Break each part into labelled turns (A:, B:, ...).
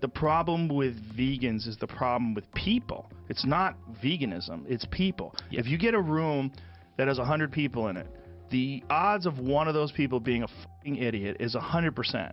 A: The problem with vegans is the problem with people. It's not veganism, it's people. If you get a room that has 100 people in it, the odds of one of those people being a fucking idiot is 100%.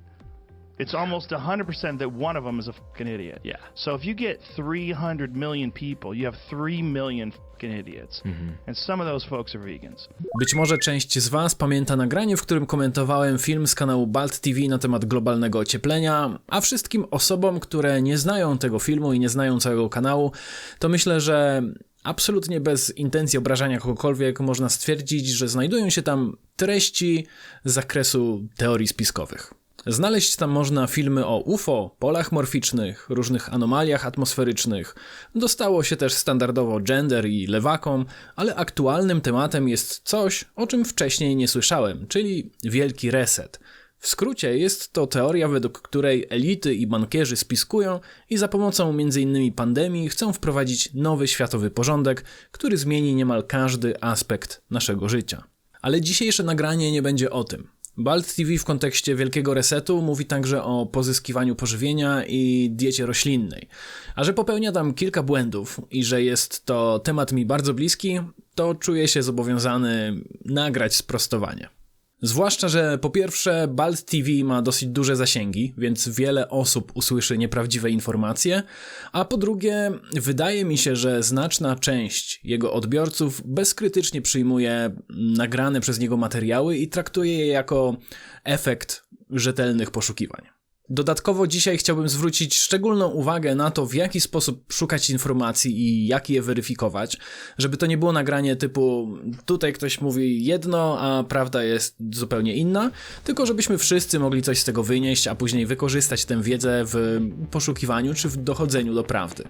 A: It's almost 100% that one of them is a fucking idiot.
B: Yeah.
A: So if you get 300 million people, you have 3 million fucking idiots. And some of those folks are vegans.
B: Być może część z Was pamięta nagranie, w którym komentowałem film z kanału Balt TV na temat globalnego ocieplenia, a wszystkim osobom, które nie znają tego filmu i nie znają całego kanału, to myślę, że absolutnie bez intencji obrażania kogokolwiek można stwierdzić, że znajdują się tam treści z zakresu teorii spiskowych. Znaleźć tam można filmy o UFO, polach morficznych, różnych anomaliach atmosferycznych. Dostało się też standardowo gender i lewakom, ale aktualnym tematem jest coś, o czym wcześniej nie słyszałem, czyli wielki reset. W skrócie jest to teoria, według której elity i bankierzy spiskują i za pomocą m.in. pandemii chcą wprowadzić nowy światowy porządek, który zmieni niemal każdy aspekt naszego życia. Ale dzisiejsze nagranie nie będzie o tym. Balt TV w kontekście wielkiego resetu mówi także o pozyskiwaniu pożywienia i diecie roślinnej. A że popełnia tam kilka błędów i że jest to temat mi bardzo bliski, to czuję się zobowiązany nagrać sprostowanie. Zwłaszcza, że po pierwsze Balt TV ma dosyć duże zasięgi, więc wiele osób usłyszy nieprawdziwe informacje, a po drugie wydaje mi się, że znaczna część jego odbiorców bezkrytycznie przyjmuje nagrane przez niego materiały i traktuje je jako efekt rzetelnych poszukiwań. Dodatkowo dzisiaj chciałbym zwrócić szczególną uwagę na to, w jaki sposób szukać informacji i jak je weryfikować, żeby to nie było nagranie typu tutaj ktoś mówi jedno, a prawda jest zupełnie inna, tylko żebyśmy wszyscy mogli coś z tego wynieść, a później wykorzystać tę wiedzę w poszukiwaniu czy w dochodzeniu do prawdy.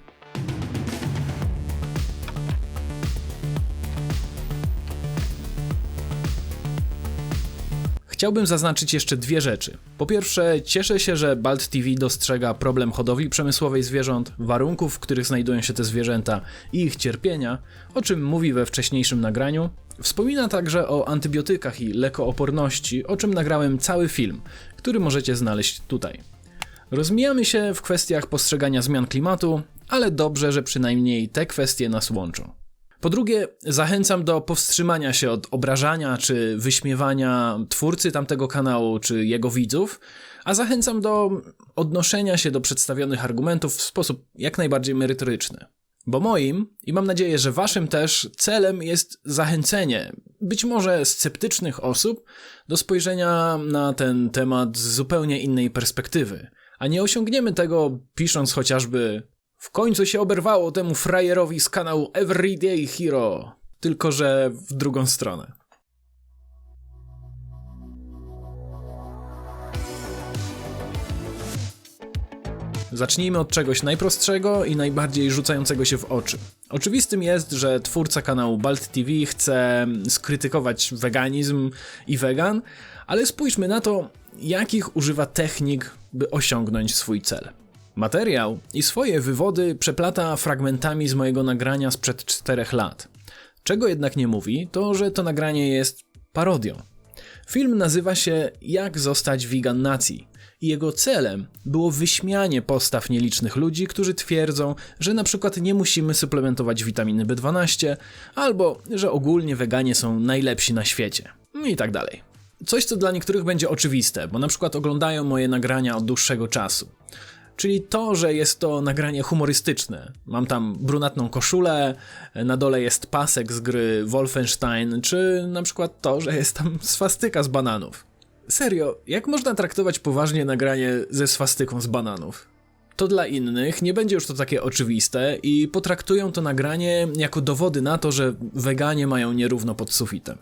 B: Chciałbym zaznaczyć jeszcze dwie rzeczy. Po pierwsze, cieszę się, że Balt TV dostrzega problem hodowli przemysłowej zwierząt, warunków, w których znajdują się te zwierzęta i ich cierpienia, o czym mówi we wcześniejszym nagraniu. Wspomina także o antybiotykach i lekooporności, o czym nagrałem cały film, który możecie znaleźć tutaj. Rozmijamy się w kwestiach postrzegania zmian klimatu, ale dobrze, że przynajmniej te kwestie nas łączą. Po drugie, zachęcam do powstrzymania się od obrażania czy wyśmiewania twórcy tamtego kanału czy jego widzów, a zachęcam do odnoszenia się do przedstawionych argumentów w sposób jak najbardziej merytoryczny. Bo moim, i mam nadzieję, że waszym też, celem jest zachęcenie być może sceptycznych osób do spojrzenia na ten temat z zupełnie innej perspektywy. A nie osiągniemy tego pisząc chociażby w końcu się oberwało temu frajerowi z kanału Everyday Hero. Tylko, że w drugą stronę. Zacznijmy od czegoś najprostszego i najbardziej rzucającego się w oczy. Oczywistym jest, że twórca kanału Balt TV chce skrytykować weganizm i wegan, ale spójrzmy na to, jakich używa technik, by osiągnąć swój cel. Materiał i swoje wywody przeplata fragmentami z mojego nagrania sprzed 4 lat. Czego jednak nie mówi, to że to nagranie jest parodią. Film nazywa się Jak zostać vegan nacji i jego celem było wyśmianie postaw nielicznych ludzi, którzy twierdzą, że na przykład nie musimy suplementować witaminy B12 albo że ogólnie weganie są najlepsi na świecie i tak dalej. Coś, co dla niektórych będzie oczywiste, bo na przykład oglądają moje nagrania od dłuższego czasu. Czyli to, że jest to nagranie humorystyczne. Mam tam brunatną koszulę, na dole jest pasek z gry Wolfenstein, czy na przykład to, że jest tam swastyka z bananów. Serio, jak można traktować poważnie nagranie ze swastyką z bananów? To dla innych nie będzie już to takie oczywiste i potraktują to nagranie jako dowody na to, że weganie mają nierówno pod sufitem.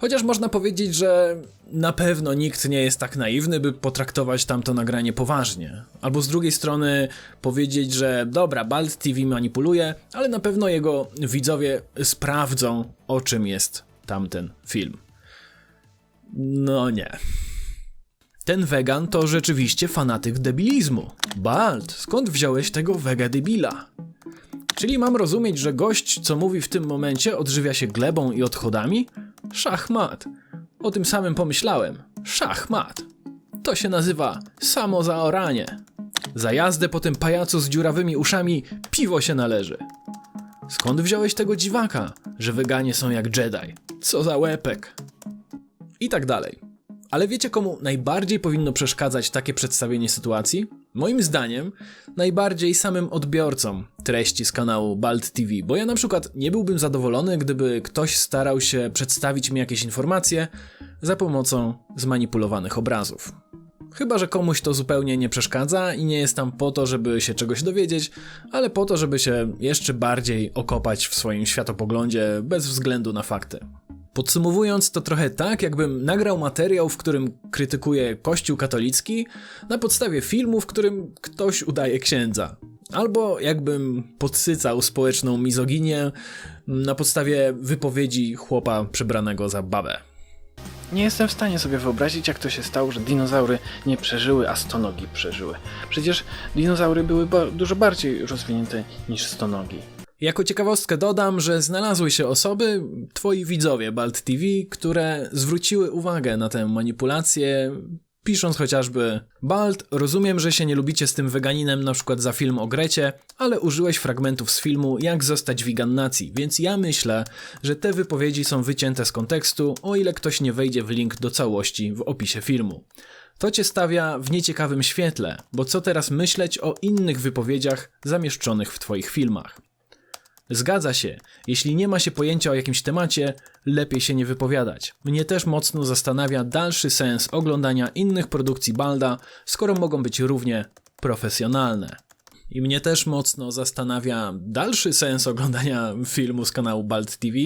B: Chociaż można powiedzieć, że na pewno nikt nie jest tak naiwny, by potraktować tamto nagranie poważnie. Albo z drugiej strony powiedzieć, że dobra, Balt TV manipuluje, ale na pewno jego widzowie sprawdzą, o czym jest tamten film. No nie. Ten wegan to rzeczywiście fanatyk debilizmu. Balt, skąd wziąłeś tego wega debila? Czyli mam rozumieć, że gość, co mówi w tym momencie, odżywia się glebą i odchodami? Szachmat. O tym samym pomyślałem. Szachmat. To się nazywa samozaoranie. Za jazdę po tym pajacu z dziurawymi uszami piwo się należy. Skąd wziąłeś tego dziwaka, że weganie są jak Jedi? Co za łepek? I tak dalej. Ale wiecie komu najbardziej powinno przeszkadzać takie przedstawienie sytuacji? Moim zdaniem najbardziej samym odbiorcom treści z kanału Bald TV, bo ja na przykład nie byłbym zadowolony, gdyby ktoś starał się przedstawić mi jakieś informacje za pomocą zmanipulowanych obrazów. Chyba, że komuś to zupełnie nie przeszkadza i nie jest tam po to, żeby się czegoś dowiedzieć, ale po to, żeby się jeszcze bardziej okopać w swoim światopoglądzie bez względu na fakty. Podsumowując, to trochę tak, jakbym nagrał materiał, w którym krytykuję Kościół katolicki na podstawie filmu, w którym ktoś udaje księdza. Albo jakbym podsycał społeczną mizoginię na podstawie wypowiedzi chłopa przebranego za babę.
C: Nie jestem w stanie sobie wyobrazić, jak to się stało, że dinozaury nie przeżyły, a stonogi przeżyły. Przecież dinozaury były ba dużo bardziej rozwinięte niż stonogi.
B: Jako ciekawostkę dodam, że znalazły się osoby, twoi widzowie Balt TV, które zwróciły uwagę na tę manipulację, pisząc chociażby Balt, rozumiem, że się nie lubicie z tym weganinem na przykład za film o Grecie, ale użyłeś fragmentów z filmu Jak zostać vegan nacji, więc ja myślę, że te wypowiedzi są wycięte z kontekstu, o ile ktoś nie wejdzie w link do całości w opisie filmu. To cię stawia w nieciekawym świetle, bo co teraz myśleć o innych wypowiedziach zamieszczonych w twoich filmach? Zgadza się, jeśli nie ma się pojęcia o jakimś temacie, lepiej się nie wypowiadać. Mnie też mocno zastanawia dalszy sens oglądania innych produkcji Balda, skoro mogą być równie profesjonalne. I mnie też mocno zastanawia dalszy sens oglądania filmu z kanału Bald TV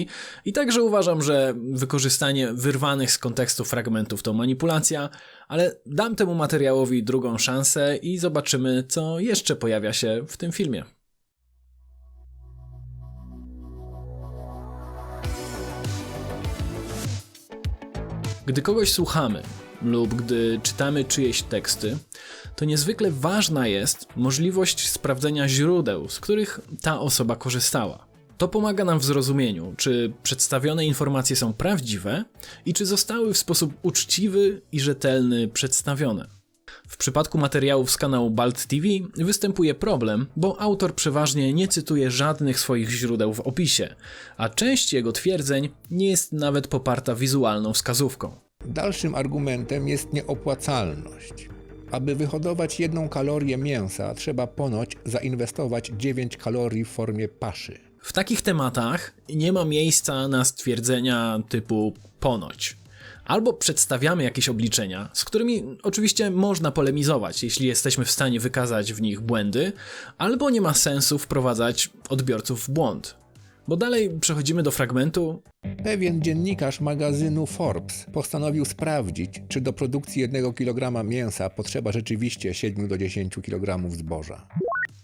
B: i także uważam, że wykorzystanie wyrwanych z kontekstu fragmentów to manipulacja, ale dam temu materiałowi drugą szansę i zobaczymy, co jeszcze pojawia się w tym filmie. Gdy kogoś słuchamy lub gdy czytamy czyjeś teksty, to niezwykle ważna jest możliwość sprawdzenia źródeł, z których ta osoba korzystała. To pomaga nam w zrozumieniu, czy przedstawione informacje są prawdziwe i czy zostały w sposób uczciwy i rzetelny przedstawione. W przypadku materiałów z kanału Balt TV występuje problem, bo autor przeważnie nie cytuje żadnych swoich źródeł w opisie, a część jego twierdzeń nie jest nawet poparta wizualną wskazówką.
D: Dalszym argumentem jest nieopłacalność. Aby wyhodować jedną kalorię mięsa, trzeba ponoć zainwestować 9 kalorii w formie paszy.
B: W takich tematach nie ma miejsca na stwierdzenia typu ponoć. Albo przedstawiamy jakieś obliczenia, z którymi oczywiście można polemizować, jeśli jesteśmy w stanie wykazać w nich błędy, albo nie ma sensu wprowadzać odbiorców w błąd. Bo dalej przechodzimy do fragmentu.
D: Pewien dziennikarz magazynu Forbes postanowił sprawdzić, czy do produkcji 1 kg mięsa potrzeba rzeczywiście 7 do 10 kg zboża.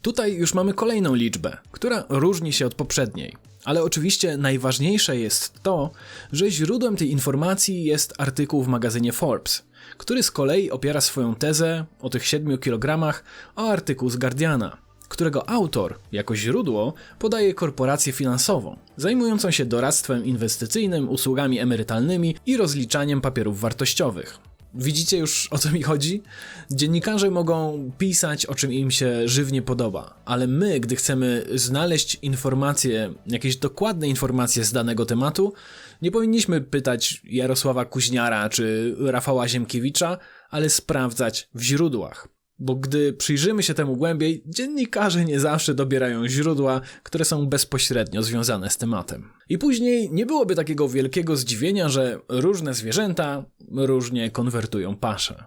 B: Tutaj już mamy kolejną liczbę, która różni się od poprzedniej. Ale oczywiście najważniejsze jest to, że źródłem tej informacji jest artykuł w magazynie Forbes, który z kolei opiera swoją tezę o tych 7 kg o artykuł z Guardiana, którego autor jako źródło podaje korporację finansową, zajmującą się doradztwem inwestycyjnym, usługami emerytalnymi i rozliczaniem papierów wartościowych. Widzicie już o co mi chodzi? Dziennikarze mogą pisać o czym im się żywnie podoba, ale my, gdy chcemy znaleźć informacje, jakieś dokładne informacje z danego tematu, nie powinniśmy pytać Jarosława Kuźniara czy Rafała Ziemkiewicza, ale sprawdzać w źródłach. Bo gdy przyjrzymy się temu głębiej, dziennikarze nie zawsze dobierają źródła, które są bezpośrednio związane z tematem. I później nie byłoby takiego wielkiego zdziwienia, że różne zwierzęta różnie konwertują paszę.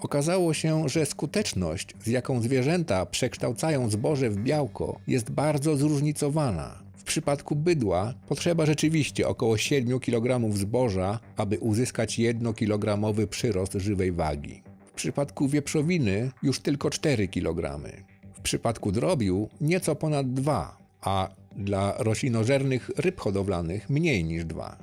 D: Okazało się, że skuteczność, z jaką zwierzęta przekształcają zboże w białko, jest bardzo zróżnicowana. W przypadku bydła potrzeba rzeczywiście około 7 kg zboża, aby uzyskać 1-kilogramowy przyrost żywej wagi. W przypadku wieprzowiny już tylko 4 kg. W przypadku drobiu nieco ponad 2, a dla roślinożernych ryb hodowlanych mniej niż 2.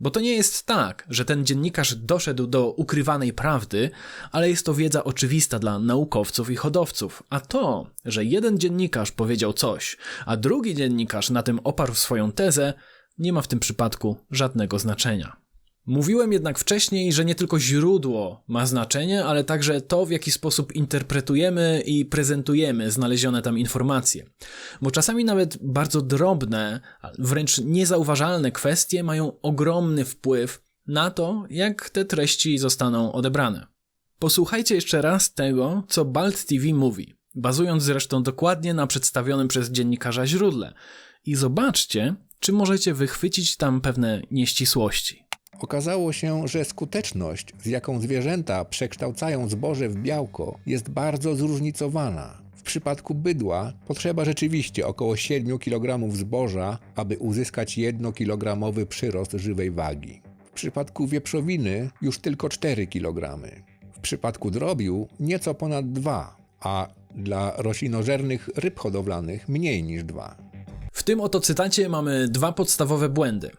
B: Bo to nie jest tak, że ten dziennikarz doszedł do ukrywanej prawdy, ale jest to wiedza oczywista dla naukowców i hodowców. A to, że jeden dziennikarz powiedział coś, a drugi dziennikarz na tym oparł swoją tezę, nie ma w tym przypadku żadnego znaczenia. Mówiłem jednak wcześniej, że nie tylko źródło ma znaczenie, ale także to, w jaki sposób interpretujemy i prezentujemy znalezione tam informacje. Bo czasami nawet bardzo drobne, wręcz niezauważalne kwestie mają ogromny wpływ na to, jak te treści zostaną odebrane. Posłuchajcie jeszcze raz tego, co Balt TV mówi, bazując zresztą dokładnie na przedstawionym przez dziennikarza źródle. I zobaczcie, czy możecie wychwycić tam pewne nieścisłości.
D: Okazało się, że skuteczność, z jaką zwierzęta przekształcają zboże w białko, jest bardzo zróżnicowana. W przypadku bydła potrzeba rzeczywiście około 7 kg zboża, aby uzyskać 1-kilogramowy przyrost żywej wagi. W przypadku wieprzowiny już tylko 4 kg. W przypadku drobiu nieco ponad 2, a dla roślinożernych ryb hodowlanych mniej niż 2.
B: W tym oto cytacie mamy dwa podstawowe błędy.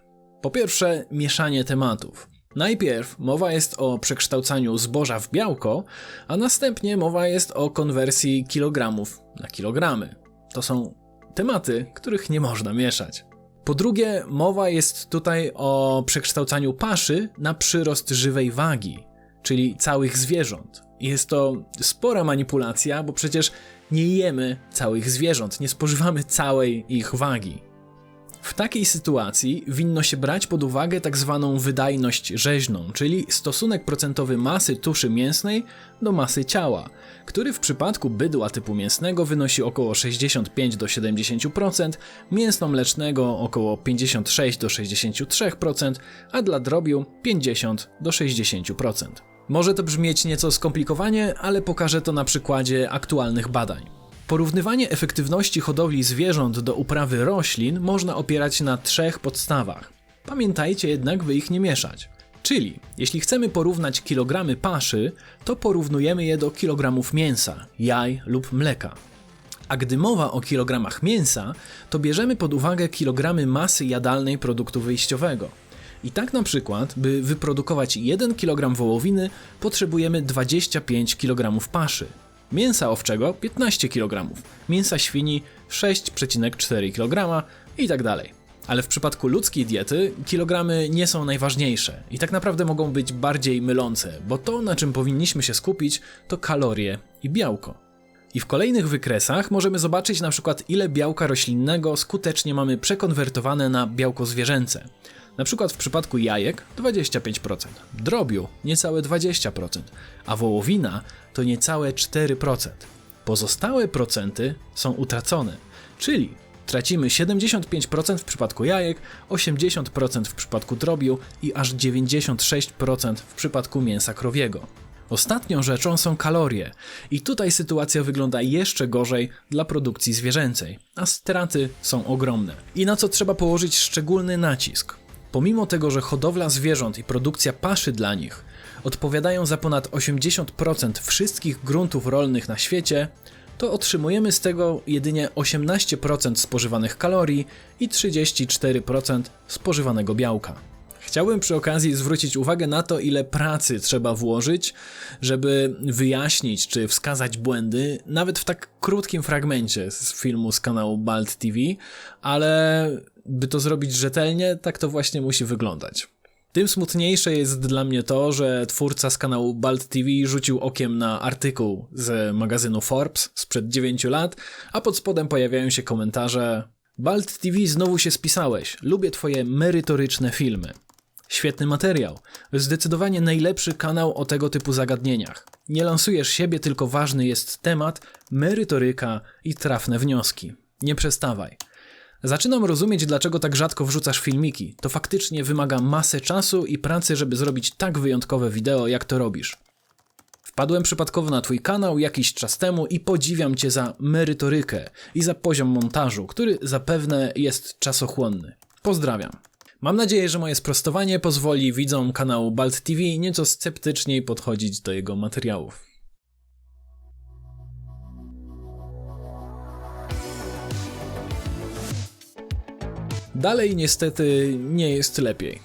B: Po pierwsze, mieszanie tematów. Najpierw mowa jest o przekształcaniu zboża w białko, a następnie mowa jest o konwersji kilogramów na kilogramy. To są tematy, których nie można mieszać. Po drugie, mowa jest tutaj o przekształcaniu paszy na przyrost żywej wagi, czyli całych zwierząt. Jest to spora manipulacja, bo przecież nie jemy całych zwierząt, nie spożywamy całej ich wagi. W takiej sytuacji winno się brać pod uwagę tak zwaną wydajność rzeźną, czyli stosunek procentowy masy tuszy mięsnej do masy ciała, który w przypadku bydła typu mięsnego wynosi około 65 do 70%, mięsno-mlecznego około 56 do 63%, a dla drobiu 50 do 60%. Może to brzmieć nieco skomplikowanie, ale pokażę to na przykładzie aktualnych badań. Porównywanie efektywności hodowli zwierząt do uprawy roślin można opierać na trzech podstawach. Pamiętajcie jednak, by ich nie mieszać. Czyli, jeśli chcemy porównać kilogramy paszy, to porównujemy je do kilogramów mięsa, jaj lub mleka. A gdy mowa o kilogramach mięsa, to bierzemy pod uwagę kilogramy masy jadalnej produktu wyjściowego. I tak na przykład, by wyprodukować 1 kg wołowiny, potrzebujemy 25 kg paszy. Mięsa owczego 15 kg, mięsa świni 6,4 kg i tak dalej. Ale w przypadku ludzkiej diety kilogramy nie są najważniejsze i tak naprawdę mogą być bardziej mylące, bo to na czym powinniśmy się skupić to kalorie i białko. I w kolejnych wykresach możemy zobaczyć na przykład ile białka roślinnego skutecznie mamy przekonwertowane na białko zwierzęce. Na przykład w przypadku jajek 25%, drobiu niecałe 20%, a wołowina to niecałe 4%. Pozostałe procenty są utracone, czyli tracimy 75% w przypadku jajek, 80% w przypadku drobiu i aż 96% w przypadku mięsa krowiego. Ostatnią rzeczą są kalorie, i tutaj sytuacja wygląda jeszcze gorzej dla produkcji zwierzęcej, a straty są ogromne. I na co trzeba położyć szczególny nacisk? Pomimo tego, że hodowla zwierząt i produkcja paszy dla nich odpowiadają za ponad 80% wszystkich gruntów rolnych na świecie, to otrzymujemy z tego jedynie 18% spożywanych kalorii i 34% spożywanego białka. Chciałbym przy okazji zwrócić uwagę na to, ile pracy trzeba włożyć, żeby wyjaśnić czy wskazać błędy, nawet w tak krótkim fragmencie z filmu z kanału Balt TV, ale by to zrobić rzetelnie, tak to właśnie musi wyglądać. Tym smutniejsze jest dla mnie to, że twórca z kanału Balt TV rzucił okiem na artykuł z magazynu Forbes sprzed 9 lat, a pod spodem pojawiają się komentarze Balt TV znowu się spisałeś, lubię twoje merytoryczne filmy. Świetny materiał. Zdecydowanie najlepszy kanał o tego typu zagadnieniach. Nie lansujesz siebie, tylko ważny jest temat, merytoryka i trafne wnioski. Nie przestawaj. Zaczynam rozumieć, dlaczego tak rzadko wrzucasz filmiki. To faktycznie wymaga masę czasu i pracy, żeby zrobić tak wyjątkowe wideo, jak to robisz. Wpadłem przypadkowo na Twój kanał jakiś czas temu i podziwiam Cię za merytorykę i za poziom montażu, który zapewne jest czasochłonny. Pozdrawiam. Mam nadzieję, że moje sprostowanie pozwoli widzom kanału Balt TV nieco sceptyczniej podchodzić do jego materiałów. Dalej niestety nie jest lepiej.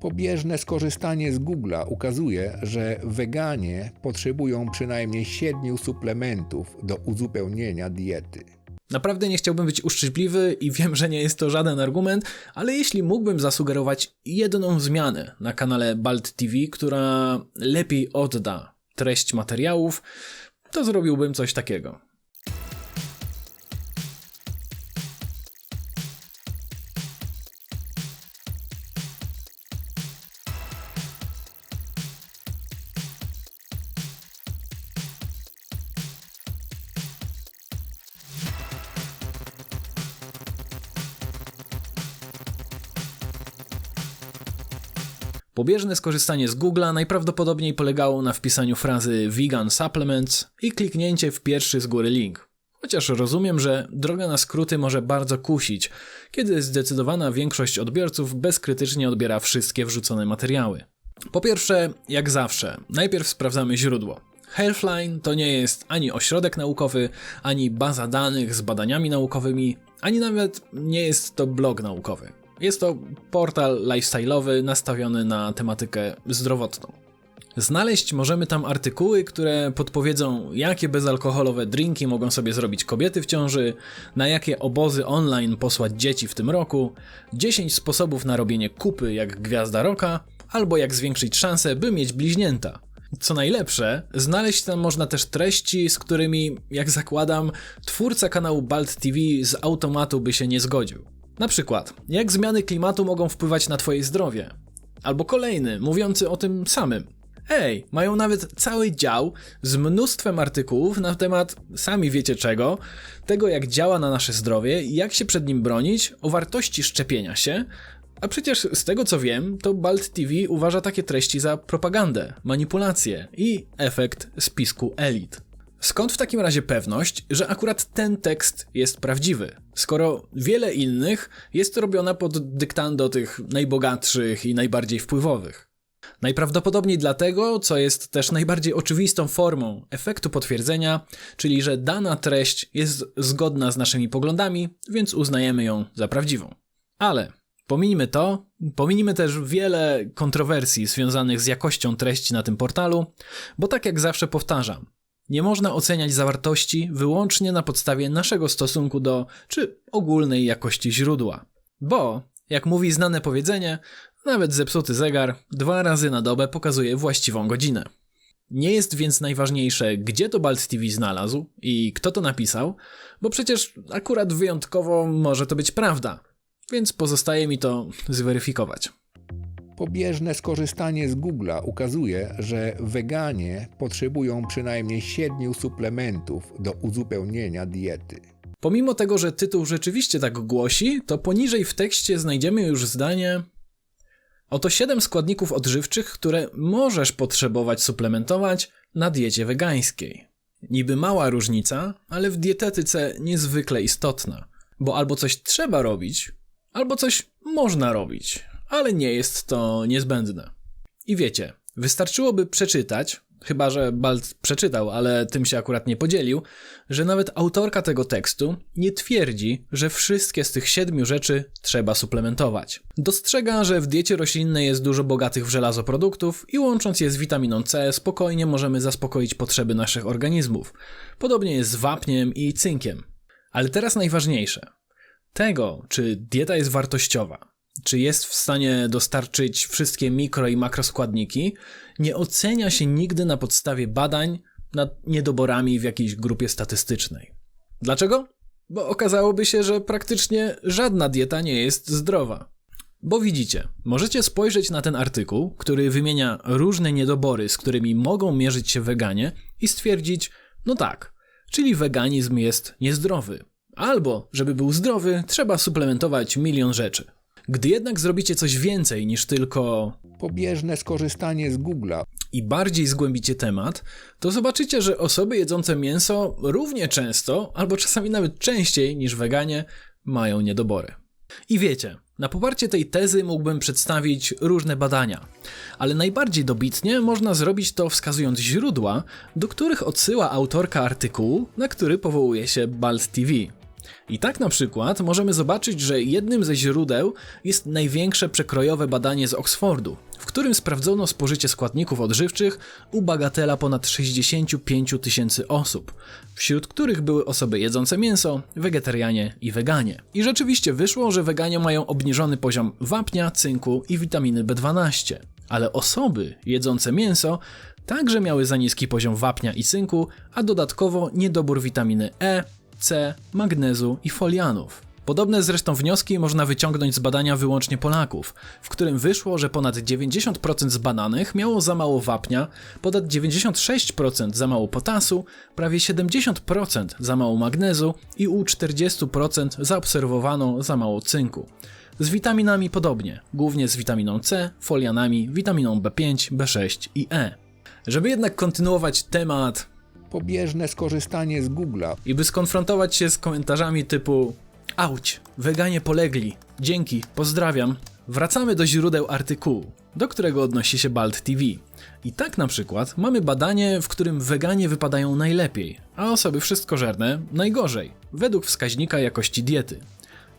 D: Pobieżne skorzystanie z Google'a ukazuje, że weganie potrzebują przynajmniej 7 suplementów do uzupełnienia diety.
B: Naprawdę nie chciałbym być uszczypliwy i wiem, że nie jest to żaden argument, ale jeśli mógłbym zasugerować jedną zmianę na kanale Balt TV, która lepiej odda treść materiałów, to zrobiłbym coś takiego. Pobieżne skorzystanie z Google'a najprawdopodobniej polegało na wpisaniu frazy vegan supplements i kliknięcie w pierwszy z góry link. Chociaż rozumiem, że droga na skróty może bardzo kusić, kiedy zdecydowana większość odbiorców bezkrytycznie odbiera wszystkie wrzucone materiały. Po pierwsze, jak zawsze, najpierw sprawdzamy źródło. Healthline to nie jest ani ośrodek naukowy, ani baza danych z badaniami naukowymi, ani nawet nie jest to blog naukowy. Jest to portal lifestyle'owy nastawiony na tematykę zdrowotną. Znaleźć możemy tam artykuły, które podpowiedzą, jakie bezalkoholowe drinki mogą sobie zrobić kobiety w ciąży, na jakie obozy online posłać dzieci w tym roku, 10 sposobów na robienie kupy jak gwiazda roka, albo jak zwiększyć szanse, by mieć bliźnięta. Co najlepsze, znaleźć tam można też treści, z którymi, jak zakładam, twórca kanału Balt TV z automatu by się nie zgodził. Na przykład, jak zmiany klimatu mogą wpływać na twoje zdrowie. Albo kolejny, mówiący o tym samym. Ej, mają nawet cały dział z mnóstwem artykułów na temat sami wiecie czego, tego jak działa na nasze zdrowie i jak się przed nim bronić, o wartości szczepienia się, a przecież z tego co wiem, to Balt TV uważa takie treści za propagandę, manipulację i efekt spisku elit. Skąd w takim razie pewność, że akurat ten tekst jest prawdziwy, skoro wiele innych jest robione pod dyktando tych najbogatszych i najbardziej wpływowych? Najprawdopodobniej dlatego, co jest też najbardziej oczywistą formą efektu potwierdzenia, czyli że dana treść jest zgodna z naszymi poglądami, więc uznajemy ją za prawdziwą. Ale Pominijmy to, pominijmy też wiele kontrowersji związanych z jakością treści na tym portalu, bo tak jak zawsze powtarzam, nie można oceniać zawartości wyłącznie na podstawie naszego stosunku do czy ogólnej jakości źródła. Bo, jak mówi znane powiedzenie, nawet zepsuty zegar dwa razy na dobę pokazuje właściwą godzinę. Nie jest więc najważniejsze, gdzie to Balt TV znalazł i kto to napisał, bo przecież akurat wyjątkowo może to być prawda, więc pozostaje mi to zweryfikować.
D: Pobieżne skorzystanie z Google'a ukazuje, że weganie potrzebują przynajmniej 7 suplementów do uzupełnienia diety.
B: Pomimo tego, że tytuł rzeczywiście tak głosi, to poniżej w tekście znajdziemy już zdanie Oto 7 składników odżywczych, które możesz potrzebować suplementować na diecie wegańskiej. Niby mała różnica, ale w dietetyce niezwykle istotna, bo albo coś trzeba robić, albo coś można robić, ale nie jest to niezbędne. I wiecie, wystarczyłoby przeczytać, chyba że Balt przeczytał, ale tym się akurat nie podzielił, że nawet autorka tego tekstu nie twierdzi, że wszystkie z tych siedmiu rzeczy trzeba suplementować. Dostrzega, że w diecie roślinnej jest dużo bogatych w żelazo produktów i łącząc je z witaminą C spokojnie możemy zaspokoić potrzeby naszych organizmów. Podobnie jest z wapniem i cynkiem. Ale teraz najważniejsze. Tego, czy dieta jest wartościowa, czy jest w stanie dostarczyć wszystkie mikro i makroskładniki, nie ocenia się nigdy na podstawie badań nad niedoborami w jakiejś grupie statystycznej. Dlaczego? Bo okazałoby się, że praktycznie żadna dieta nie jest zdrowa. Bo widzicie, możecie spojrzeć na ten artykuł, który wymienia różne niedobory, z którymi mogą mierzyć się weganie i stwierdzić, no tak, czyli weganizm jest niezdrowy. Albo, żeby był zdrowy, trzeba suplementować milion rzeczy. Gdy jednak zrobicie coś więcej niż tylko
D: Pobieżne skorzystanie z Google'a
B: i bardziej zgłębicie temat, to zobaczycie, że osoby jedzące mięso równie często, albo czasami nawet częściej niż weganie, mają niedobory. I wiecie, na poparcie tej tezy mógłbym przedstawić różne badania, ale najbardziej dobitnie można zrobić to wskazując źródła, do których odsyła autorka artykułu, na który powołuje się Balt TV. I tak na przykład możemy zobaczyć, że jednym ze źródeł jest największe przekrojowe badanie z Oxfordu, w którym sprawdzono spożycie składników odżywczych u bagatela ponad 65 tysięcy osób, wśród których były osoby jedzące mięso, wegetarianie i weganie. I rzeczywiście wyszło, że weganie mają obniżony poziom wapnia, cynku i witaminy B12, ale osoby jedzące mięso także miały za niski poziom wapnia i cynku, a dodatkowo niedobór witaminy E, C, magnezu i folianów. Podobne zresztą wnioski można wyciągnąć z badania wyłącznie Polaków, w którym wyszło, że ponad 90% zbadanych miało za mało wapnia, ponad 96% za mało potasu, prawie 70% za mało magnezu i u 40% zaobserwowano za mało cynku. Z witaminami podobnie, głównie z witaminą C, folianami, witaminą B5, B6 i E. Żeby jednak kontynuować temat
D: Pobieżne skorzystanie z Google'a
B: i by skonfrontować się z komentarzami typu Auć, weganie polegli, dzięki, pozdrawiam. Wracamy do źródeł artykułu, do którego odnosi się Bald TV. I tak na przykład mamy badanie, w którym weganie wypadają najlepiej, a osoby wszystkożerne najgorzej, według wskaźnika jakości diety.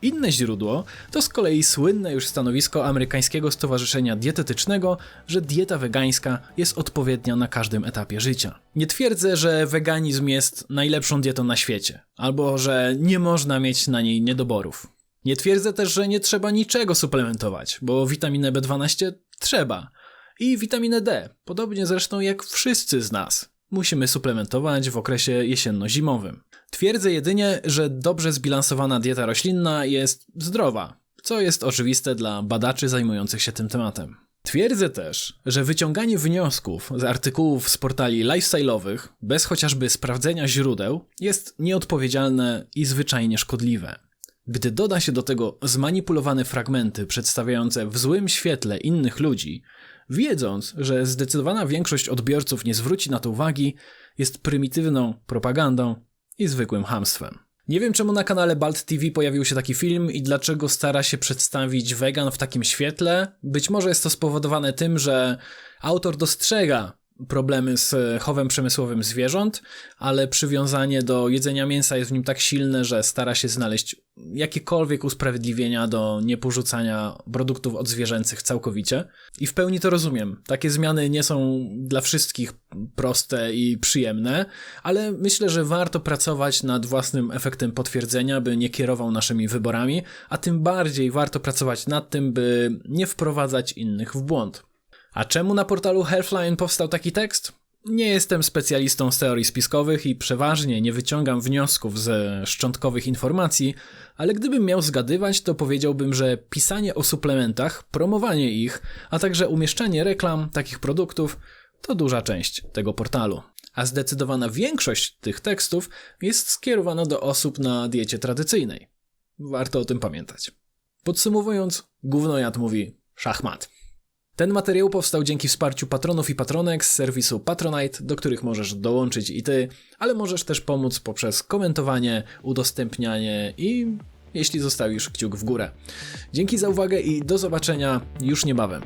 B: Inne źródło to z kolei słynne już stanowisko amerykańskiego stowarzyszenia dietetycznego, że dieta wegańska jest odpowiednia na każdym etapie życia. Nie twierdzę, że weganizm jest najlepszą dietą na świecie, albo że nie można mieć na niej niedoborów. Nie twierdzę też, że nie trzeba niczego suplementować, bo witaminę B12 trzeba. I witaminę D, podobnie zresztą jak wszyscy z nas. Musimy suplementować w okresie jesienno-zimowym. Twierdzę jedynie, że dobrze zbilansowana dieta roślinna jest zdrowa, co jest oczywiste dla badaczy zajmujących się tym tematem. Twierdzę też, że wyciąganie wniosków z artykułów z portali lifestyle'owych, bez chociażby sprawdzenia źródeł, jest nieodpowiedzialne i zwyczajnie szkodliwe. Gdy doda się do tego zmanipulowane fragmenty przedstawiające w złym świetle innych ludzi, wiedząc, że zdecydowana większość odbiorców nie zwróci na to uwagi, jest prymitywną propagandą i zwykłym hamstwem. Nie wiem czemu na kanale Bald TV pojawił się taki film i dlaczego stara się przedstawić wegan w takim świetle. Być może jest to spowodowane tym, że autor dostrzega problemy z chowem przemysłowym zwierząt, ale przywiązanie do jedzenia mięsa jest w nim tak silne, że stara się znaleźć jakiekolwiek usprawiedliwienia do nieporzucania produktów odzwierzęcych całkowicie. I w pełni to rozumiem. Takie zmiany nie są dla wszystkich proste i przyjemne, ale myślę, że warto pracować nad własnym efektem potwierdzenia, by nie kierował naszymi wyborami, a tym bardziej warto pracować nad tym, by nie wprowadzać innych w błąd. A czemu na portalu Healthline powstał taki tekst? Nie jestem specjalistą z teorii spiskowych i przeważnie nie wyciągam wniosków ze szczątkowych informacji, ale gdybym miał zgadywać, to powiedziałbym, że pisanie o suplementach, promowanie ich, a także umieszczanie reklam takich produktów to duża część tego portalu. A zdecydowana większość tych tekstów jest skierowana do osób na diecie tradycyjnej. Warto o tym pamiętać. Podsumowując, gównojad mówi szachmat. Ten materiał powstał dzięki wsparciu patronów i patronek z serwisu Patronite, do których możesz dołączyć i ty, ale możesz też pomóc poprzez komentowanie, udostępnianie i jeśli zostawisz kciuk w górę. Dzięki za uwagę i do zobaczenia już niebawem.